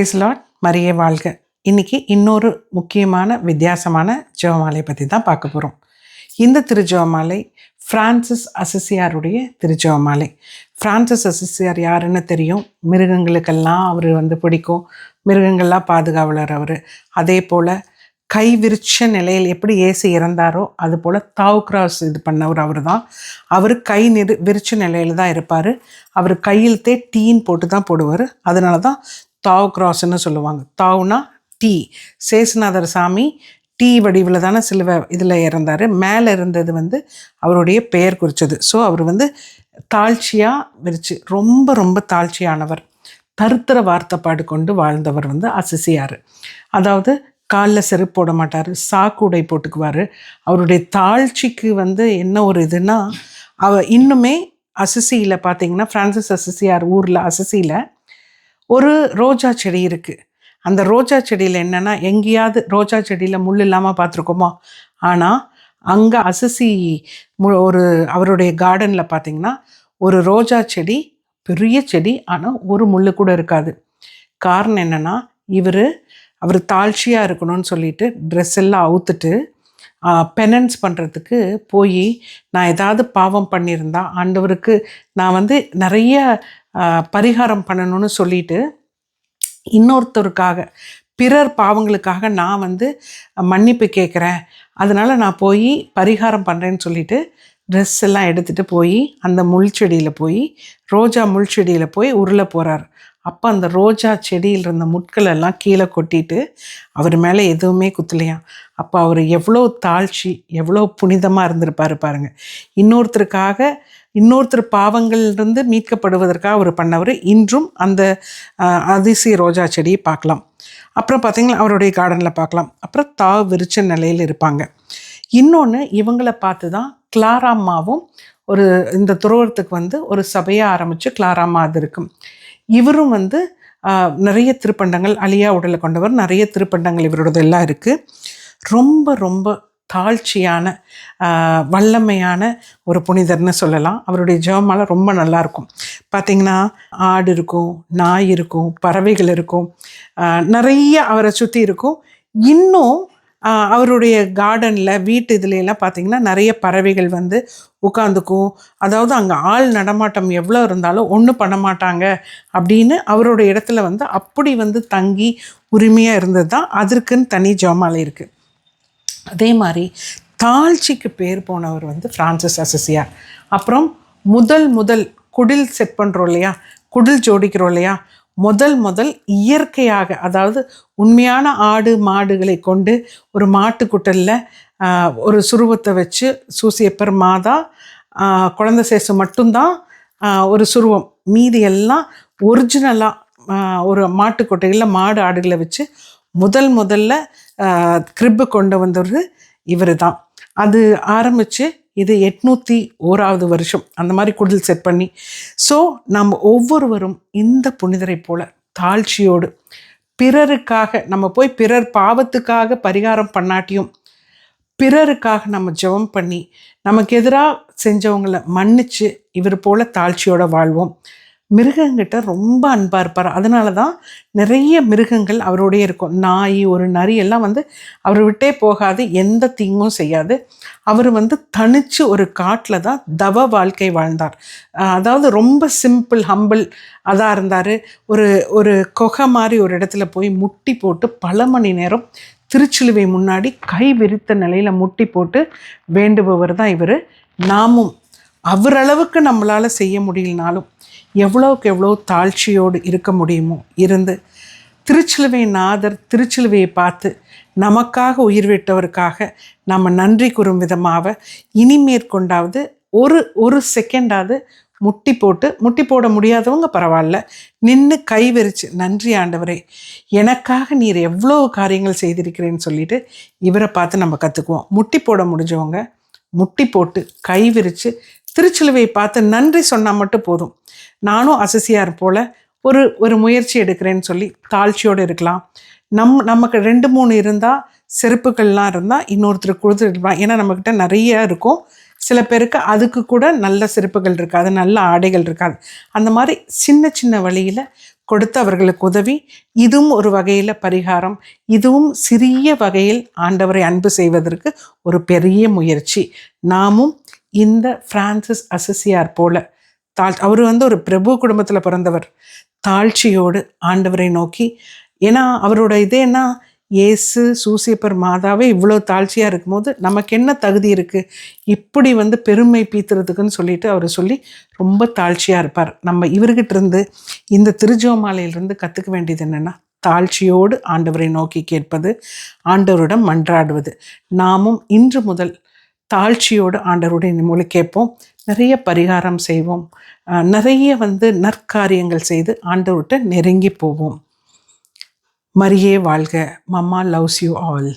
Price lot மரியே வாழ்க. இன்னைக்கு இன்னொரு முக்கியமான வித்தியாசமான ஜெபமாலை பற்றி தான் பார்க்க போகிறோம் இந்த திருஜெபமாலை ஃப்ரான்சிஸ் அசிசியாருடைய திருஜெபமாலை. ஃப்ரான்சிஸ் அசிசியார் யாருன்னு தெரியும்? மிருகங்களுக்கெல்லாம் அவர் வந்து பிடிக்கும். மிருகங்கள்லாம் பாதுகாவலர் அவர். அதே போல் கை விரிச்ச நிலையில் எப்படி ஏசு இறந்தாரோ அது போல் தாவ் கிராஸ் இது பண்ணவர் அவர் தான். அவர் கை நிறு விரிச்ச நிலையில் தான் இருப்பார். அவர் கையில்தே டீன் போட்டு தான் போடுவார். அதனால தான் தாவ் கிராஸ்ன்னு சொல்லுவாங்க. தாவ்னா டீ. சேசுநாதர் சாமி டீ வடிவில் தானே சிலுவை இதில் இறந்தார். மேலே இருந்தது வந்து அவருடைய பெயர் குறித்தது ஸோ அவர் வந்து தாழ்ச்சியாக விரிச்சு ரொம்ப ரொம்ப தாழ்ச்சியானவர். தருத்திர வார்த்தைப்பாடு கொண்டு வாழ்ந்தவர் வந்து அசிசியார். அதாவது காலில் செருப்பு போட மாட்டார் சாக்குடை போட்டுக்குவார். அவருடைய தாழ்ச்சிக்கு வந்து என்ன ஒரு இதுனா அவ இன்னுமே அசிசியில் பார்த்தீங்கன்னா ஃப்ரான்சிஸ் அசிசியார் ஊரில் அசிசியில் ஒரு ரோஜா செடி இருக்குது அந்த ரோஜா செடியில் என்னென்னா எங்கேயாவது ரோஜா செடியில் முள் இல்லாமல் பார்த்துருக்கோமோ ஆனால் அங்கே அசசி மு ஒரு அவருடைய கார்டனில் பார்த்தீங்கன்னா ஒரு ரோஜா செடி பெரிய செடி ஆனால் ஒரு முள் கூட இருக்காது. காரணம் என்னென்னா இவர் அவர் தாழ்ச்சியாக இருக்கணும்னு சொல்லிட்டு ட்ரெஸ் எல்லாம் அவுத்துட்டு பெனன்ஸ் பண்ணுறதுக்கு போய் நான் ஏதாவது பாவம் பண்ணியிருந்தா ஆண்டவருக்கு நான் வந்து நிறைய பரிகாரம் பண்ணணும்னு சொல்லிட்டு இன்னொருத்தருக்காக பிறர் பாவங்களுக்காக நான் வந்து மன்னிப்பு கேட்குறேன் அதனால் நான் போய் பரிகாரம் பண்ணுறேன்னு சொல்லிட்டு ட்ரெஸ் எல்லாம் எடுத்துகிட்டு போய் அந்த முள் செடியில் போய் ரோஜா முள் செடியில் போய் உருள போகிறார் அப்போ அந்த ரோஜா செடியில் இருந்த முட்களெல்லாம் கீழே கொட்டிட்டு அவர் மேலே எதுவுமே குத்தலையாம் அப்போ அவர் எவ்வளோ தாழ்ச்சி எவ்வளோ புனிதமாக இருந்திருப்பாரு பாருங்கள் இன்னொருத்தருக்காக இன்னொருத்தர் பாவங்கள்லேருந்து மீட்கப்படுவதற்காக அவர் பண்ணவர். இன்றும் அந்த அதிசய ரோஜா செடியை பார்க்கலாம். அப்புறம் பார்த்திங்கன்னா அவருடைய கார்டனில் பார்க்கலாம். அப்புறம் தா விரிச்ச நிலையில் இருப்பாங்க. இன்னொன்று இவங்களை பார்த்து தான் கிளாராம்மாவும் ஒரு இந்த துறவரத்துக்கு வந்து ஒரு சபையை ஆரம்பித்து கிளாராம்மா அது இருக்கும். இவரும் வந்து நிறைய திருப்பண்டங்கள் அழியா உடலை கொண்டவர் நிறைய திருப்பண்டங்கள் இவரோடது எல்லாம் இருக்குது ரொம்ப ரொம்ப தாழ்ச்சியான வல்லமையான ஒரு புனிதர்னு சொல்லலாம். அவருடைய ஜெபமாலை ரொம்ப நல்லா இருக்கும் பார்த்தீங்கன்னா ஆடு இருக்கும் நாய் இருக்கும் பறவைகள் இருக்கும் நிறைய அவரை சுற்றி இருக்கும். இன்னும் அவருடைய கார்டனில் வீட்டு இதுல பார்த்திங்கன்னா நிறைய பறவைகள் வந்து உட்காந்துக்கும் அதாவது அங்கே ஆள் நடமாட்டம் எவ்வளோ இருந்தாலும் ஒன்றும் பண்ண மாட்டாங்க அப்படின்னு அவரோட இடத்துல வந்து அப்படி வந்து தங்கி உரிமையாக இருந்தது தான் அதற்குன்னு தனி ஜெபமாலை இருக்குது அதே மாதிரி தாழ்ச்சிக்கு பேர் போனவர் வந்து ஃப்ரான்சிஸ் அசசியார் அப்புறம் முதல் முதல் குடில் செட் பண்ணுறோம் இல்லையா? குடில் ஜோடிக்கிறோம் இல்லையா? முதல் முதல் இயற்கையாக அதாவது உண்மையான ஆடு மாடுகளை கொண்டு ஒரு மாட்டுக்குட்டலில் ஒரு சுருவத்தை வச்சு சூசியப்பர் மாதா குழந்தை சேசு மட்டும்தான் ஒரு சுருவம். மீதி எல்லாம் ஒரிஜினலாக ஒரு மாட்டுக்கொட்டைகளில் மாடு ஆடுகளை வச்சு முதல் முதல்ல கிரிப்பு கொண்டு வந்தவர் இவர் தான் அது ஆரம்பித்து இது எட்நூற்றி ஓராவது வருஷம். அந்த மாதிரி குடில் செட் பண்ணி. ஸோ நம்ம ஒவ்வொருவரும் இந்த புனிதரை போல தாழ்ச்சியோடு பிறருக்காக நம்ம போய் பிறர் பாவத்துக்காக பரிகாரம் பண்ணாட்டியும் பிறருக்காக நம்ம ஜெபம் பண்ணி நமக்கு எதிராக செஞ்சவங்களை மன்னித்து இவர் போல தாழ்ச்சியோடு வாழ்வோம். மிருகங்கிட்ட ரொம்ப அன்பாக இருப்பார். அதனால தான் நிறைய மிருகங்கள் அவரோடைய இருக்கும். நாய் ஒரு நரி எல்லாம் வந்து அவர் விட்டே போகாது எந்த தீங்கும் செய்யாது. அவர் வந்து தனிச்சு ஒரு காட்டில் தான் தவ வாழ்க்கை வாழ்ந்தார். அதாவது ரொம்ப சிம்பிள் ஹம்பிள் அதாக இருந்தார். ஒரு ஒரு கொகை மாதிரி ஒரு இடத்துல போய் முட்டி போட்டு பல மணி நேரம் திருச்சிலுவை முன்னாடி கை விரித்த நிலையில் முட்டி போட்டு வேண்டுபவர் தான் இவர். நாமும் அவரளவுக்கு நம்மளால் செய்ய முடியலனாலும் எவ்வளோக்கு எவ்வளோ தாழ்ச்சியோடு இருக்க முடியுமோ இருந்து திருச்சிலுவை நாதர் திருச்சிலுவையை பார்த்து நமக்காக உயிர் விட்டவருக்காக நம்ம நன்றி கூறும் விதமாக இனிமேற்கொண்டாவது ஒரு ஒரு செகண்டாவது முட்டி போட்டு முட்டி போட முடியாதவங்க பரவாயில்ல. நின்று கை விரிச்சு நன்றி ஆண்டவரே எனக்காக நீர் எவ்வளோ காரியங்கள் செய்திருக்கிறேன்னு சொல்லிட்டு இவரை பார்த்து நம்ம கற்றுக்குவோம் முட்டி போட முடிஞ்சவங்க முட்டி போட்டு கை விரித்து திருச்சிலுவை பார்த்து நன்றி சொன்னால் மட்டும் போதும். நானும் அசசியார் போல் ஒரு ஒரு முயற்சி எடுக்கிறேன்னு சொல்லி தாழ்ச்சியோடு இருக்கலாம். நம் நமக்கு ரெண்டு மூணு இருந்தால் செருப்புகள்லாம் இருந்தால் இன்னொருத்தருக்கு கொடுத்துருக்கலாம் ஏன்னா நம்மக்கிட்ட நிறைய இருக்கும். சில பேருக்கு அதுக்கு கூட நல்ல சிறப்புகள் இருக்காது நல்ல ஆடைகள் இருக்காது. அந்த மாதிரி சின்ன சின்ன வழியில் கொடுத்து அவர்களுக்கு உதவி இதுவும் ஒரு வகையில் பரிகாரம் இதுவும் சிறிய வகையில் ஆண்டவரை அன்பு செய்வதற்கு ஒரு பெரிய முயற்சி. நாமும் இந்த பிரான்சிஸ் அசசியார் போல தாழ் அவர் வந்து ஒரு பிரபு குடும்பத்தில் பிறந்தவர் தாழ்ச்சியோடு ஆண்டவரை நோக்கி ஏன்னா அவரோட இது என்ன இயேசு சூசியப்பர் மாதாவே இவ்வளோ தாழ்ச்சியாக இருக்கும்போது நமக்கு என்ன தகுதி இருக்குது இப்படி வந்து பெருமை பீத்துறதுக்குன்னு சொல்லிட்டு அவர் சொல்லி ரொம்ப தாழ்ச்சியாக இருப்பார். நம்ம இவர்கிட்ட இருந்து இந்த திருஜோமாலையிலிருந்து கற்றுக்க வேண்டியது என்னென்னா தாழ்ச்சியோடு ஆண்டவரை நோக்கி கேட்பது ஆண்டவரிடம் மன்றாடுவது. நாமும் இன்று முதல் தாழ்ச்சியோடு ஆண்டவருடைய மூலம் கேட்போம். நிறைய பரிகாரம் செய்வோம். நிறைய வந்து நற்காரியங்கள் செய்து ஆண்டவர்கிட்ட நெருங்கி போவோம். மரியே வாழ்க மம்மா லவ்ஸ் யூ ஆல்